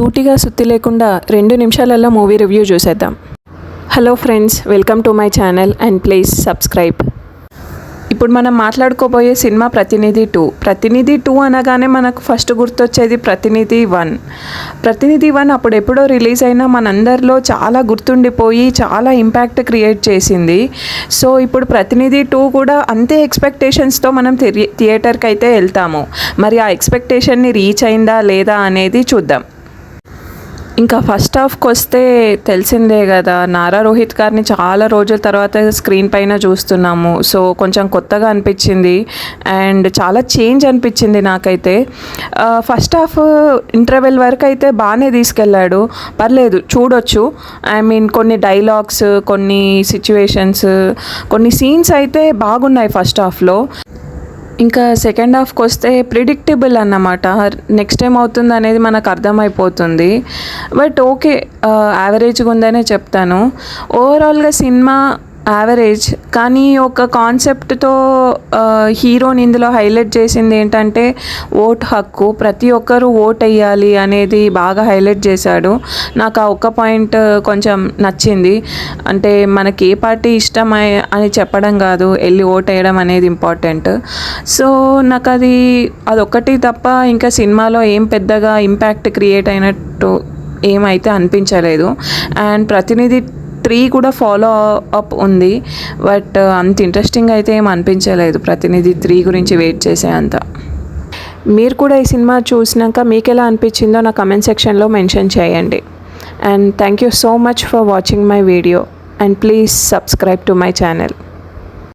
సూటిగా సుత్తి లేకుండా రెండు నిమిషాలలో మూవీ రివ్యూ చూసేద్దాం. Hello friends welcome to my channel and please subscribe. ఇప్పుడు మనం మాట్లాడుకోబోయే cinema Prathinidhi two. Prathinidhi two అనగానే మనకు ఫస్ట్ గుర్తొచ్చేది ప్రతినిధి వన్. ప్రతినిధి వన్ అప్పుడు ఎప్పుడో రిలీజ్ అయినా మనందరిలో చాలా గుర్తుండిపోయి చాలా ఇంపాక్ట్ క్రియేట్ చేసింది. సో ఇప్పుడు ప్రతినిధి టూ కూడా అంతే ఎక్స్పెక్టేషన్స్తో మనం థియేటర్కి అయితే వెళ్తాము. మరి ఆ ఎక్స్పెక్టేషన్ని రీచ్ అయిందా లేదా అనేది చూద్దాం. ఇంకా ఫస్ట్ హాఫ్కి వస్తే తెలిసిందే కదా నారా రోహిత్ గారిని చాలా రోజుల తర్వాత స్క్రీన్ పైన చూస్తున్నాము. సో కొంచెం కొత్తగా అనిపించింది అండ్ చాలా చేంజ్ అనిపించింది నాకైతే. ఫస్ట్ హాఫ్ ఇంటర్వెల్ వరకు అయితే బాగానే తీసుకెళ్ళాడు. పర్లేదు చూడొచ్చు. ఐ మీన్ కొన్ని డైలాగ్స్ కొన్ని సిచ్యువేషన్స్ కొన్ని సీన్స్ అయితే బాగున్నాయి ఫస్ట్ హాఫ్లో ఇంకా సెకండ్ హాఫ్కి వస్తే ప్రిడిక్టబుల్ అన్నమాట. నెక్స్ట్ టైం అవుతుంది అనేది మనకు అర్థమైపోతుంది. బట్ ఓకే యావరేజ్గా ఉందనే చెప్తాను. ఓవరాల్గా సినిమా యావరేజ్ కానీ ఒక కాన్సెప్ట్తో హీరోని ఇందులో హైలైట్ చేసింది ఏంటంటే ఓట్ హక్కు. ప్రతి ఒక్కరూ ఓట్ వేయాలి అనేది బాగా హైలైట్ చేశాడు. నాకు ఆ ఒక్క పాయింట్ కొంచెం నచ్చింది. అంటే మనకి ఏ పార్టీ ఇష్టం అని చెప్పడం కాదు వెళ్ళి ఓట్ వేయడం అనేది ఇంపార్టెంట్ సో నాకు అది అదొక్కటి తప్ప ఇంకా సినిమాలో ఏం పెద్దగా ఇంపాక్ట్ క్రియేట్ అయినట్టు ఏమైతే అనిపించలేదు. అండ్ ప్రతినిధి త్రీ కూడా ఫాలో అప్ ఉంది. బట్ uh, అంత ఇంట్రెస్టింగ్ అయితే ఏం అనిపించలేదు. ప్రతినిధి త్రీ గురించి వెయిట్ చేసే అంత. మీరు కూడా ఈ సినిమా చూసినాక మీకు ఎలా అనిపించిందో నా కమెంట్ సెక్షన్లో మెన్షన్ చేయండి. And thank you so much for watching my video and please subscribe to my channel